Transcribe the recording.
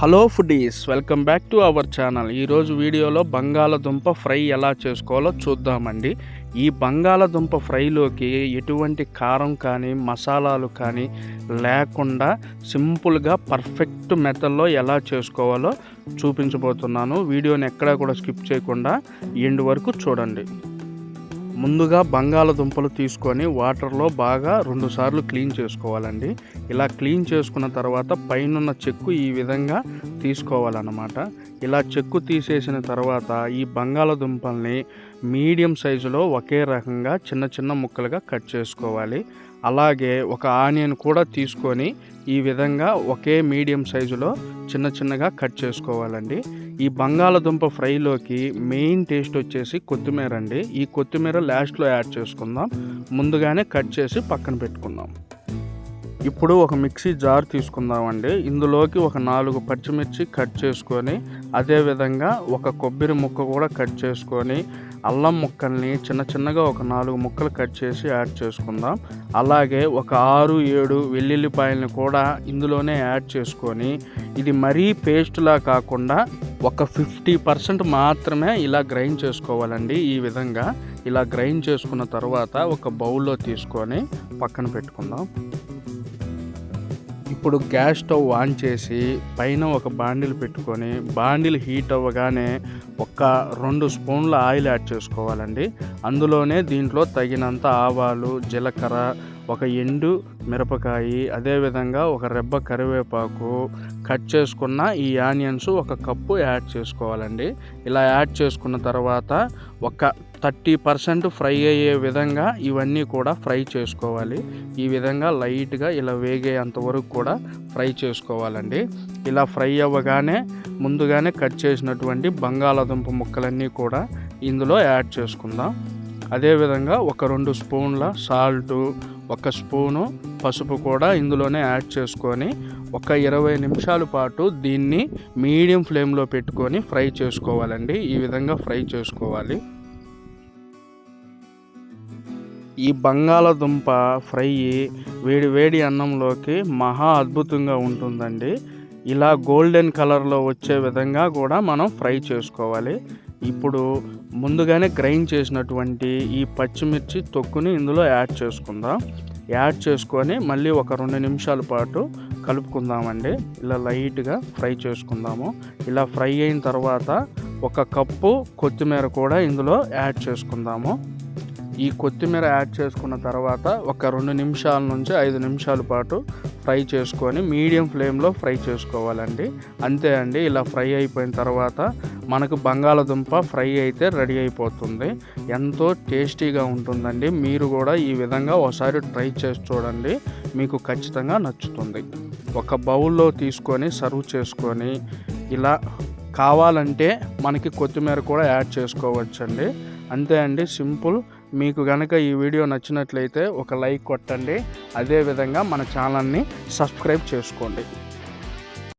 Hello foodies welcome back to our channel. ఈరోజు వీడియోలో బంగాళదుంప ఫ్రై ఎలా చేసుకోవాలో చూద్దామండి. ఈ బంగాళదుంప ఫ్రైలోకి ఎటువంటి కారం కానీ మసాలాలు కానీ లేకుండా సింపుల్గా పర్ఫెక్ట్ మెథడ్లో ఎలా చేసుకోవాలో చూపించబోతున్నాను. వీడియోని ఎక్కడా కూడా స్కిప్ చేయకుండా ఎండ్ వరకు చూడండి. ముందుగా బంగాళదుంపలు తీసుకొని వాటర్లో బాగా రెండుసార్లు క్లీన్ చేసుకోవాలండి. ఇలా క్లీన్ చేసుకున్న తర్వాత పైనున్న చెక్కు ఈ విధంగా తీసుకోవాలన్నమాట. ఇలా చెక్కు తీసేసిన తర్వాత ఈ బంగాళదుంపల్ని మీడియం సైజులో ఒకే రకంగా చిన్న చిన్న ముక్కలుగా కట్ చేసుకోవాలి. అలాగే ఒక ఆనియన్ కూడా తీసుకొని ఈ విధంగా ఒకే మీడియం సైజులో చిన్న చిన్నగా కట్ చేసుకోవాలండి. ఈ బంగాళదుంప ఫ్రైలోకి మెయిన్ టేస్ట్ వచ్చేసి కొత్తిమీర అండి. ఈ కొత్తిమీర లాస్ట్లో యాడ్ చేసుకుందాం. ముందుగానే కట్ చేసి పక్కన పెట్టుకుందాం. ఇప్పుడు ఒక మిక్సీ జార్ తీసుకుందామండి. ఇందులోకి ఒక నాలుగు పచ్చిమిర్చి కట్ చేసుకొని అదేవిధంగా ఒక కొబ్బరి ముక్క కూడా కట్ చేసుకొని అల్లం ముక్కల్ని చిన్న చిన్నగా ఒక నాలుగు ముక్కలు కట్ చేసి యాడ్ చేసుకుందాం. అలాగే ఒక ఆరు ఏడు వెల్లుల్లిపాయలను కూడా ఇందులోనే యాడ్ చేసుకొని ఇది మరీ పేస్ట్లా కాకుండా ఒక ఫిఫ్టీ పర్సెంట్ మాత్రమే ఇలా గ్రైండ్ చేసుకోవాలండి. ఈ విధంగా ఇలా గ్రైండ్ చేసుకున్న తర్వాత ఒక బౌల్లో తీసుకొని పక్కన పెట్టుకుందాం. ఇప్పుడు గ్యాస్ స్టవ్ ఆన్ చేసి పైన ఒక బాండిల్ పెట్టుకొని బాండిల్ హీట్ అవ్వగానే ఒక రెండు స్పూన్ల ఆయిల్ యాడ్ చేసుకోవాలండి. అందులోనే దీంట్లో తగినంత ఆవాలు జీలకర్ర ఒక ఎండు మిరపకాయ అదేవిధంగా ఒక రెబ్బ కరివేపాకు కట్ చేసుకున్న ఈ ఆనియన్స్ ఒక కప్పు యాడ్ చేసుకోవాలండి. ఇలా యాడ్ చేసుకున్న తర్వాత ఒక థర్టీ పర్సెంట్ ఫ్రై అయ్యే విధంగా ఇవన్నీ కూడా ఫ్రై చేసుకోవాలి. ఈ విధంగా లైట్గా ఇలా వేగేంత వరకు కూడా ఫ్రై చేసుకోవాలండి. ఇలా ఫ్రై అవ్వగానే ముందుగానే కట్ చేసినటువంటి బంగాళాదుంప ముక్కలన్నీ కూడా ఇందులో యాడ్ చేసుకుందాం. అదేవిధంగా ఒక రెండు స్పూన్ల సాల్టు ఒక స్పూను పసుపు కూడా ఇందులోనే యాడ్ చేసుకొని ఒక ఇరవై నిమిషాల పాటు దీన్ని మీడియం ఫ్లేమ్లో పెట్టుకొని ఫ్రై చేసుకోవాలండి. ఈ విధంగా ఫ్రై చేసుకోవాలి. ఈ బంగాళదుంప ఫ్రై వేడి వేడి అన్నంలోకి మహా అద్భుతంగా ఉంటుందండి. ఇలా గోల్డెన్ కలర్లో వచ్చే విధంగా కూడా మనం ఫ్రై చేసుకోవాలి. ఇప్పుడు ముందుగానే గ్రైండ్ చేసినటువంటి ఈ పచ్చిమిర్చి తొక్కుని ఇందులో యాడ్ చేసుకుందాం. యాడ్ చేసుకొని మళ్ళీ ఒక రెండు నిమిషాల పాటు కలుపుకుందామండి. ఇలా లైట్గా ఫ్రై చేసుకుందాము. ఇలా ఫ్రై అయిన తర్వాత ఒక కప్పు కొత్తిమీర కూడా ఇందులో యాడ్ చేసుకుందాము. ఈ కొత్తిమీర యాడ్ చేసుకున్న తర్వాత ఒక రెండు నిమిషాల నుంచి ఐదు నిమిషాల పాటు ఫ్రై చేసుకొని మీడియం ఫ్లేమ్లో ఫ్రై చేసుకోవాలండి. అంతే అండి ఇలా ఫ్రై అయిపోయిన తర్వాత మనకు బంగాళదుంప ఫ్రై అయితే రెడీ అయిపోతుంది. ఎంతో టేస్టీగా ఉంటుందండి. మీరు కూడా ఈ విధంగా ఒకసారి ట్రై చేసి చూడండి. మీకు ఖచ్చితంగా నచ్చుతుంది. ఒక బౌల్లో తీసుకొని సర్వ్ చేసుకొని ఇలా కావాలంటే మనకి కొత్తిమీర కూడా యాడ్ చేసుకోవచ్చండి. అంతే అండి సింపుల్ మీకు కనుక ఈ వీడియో నచ్చినట్లయితే ఒక లైక్ కొట్టండి. అదేవిధంగా మన ఛానల్ని సబ్స్క్రైబ్ చేసుకోండి.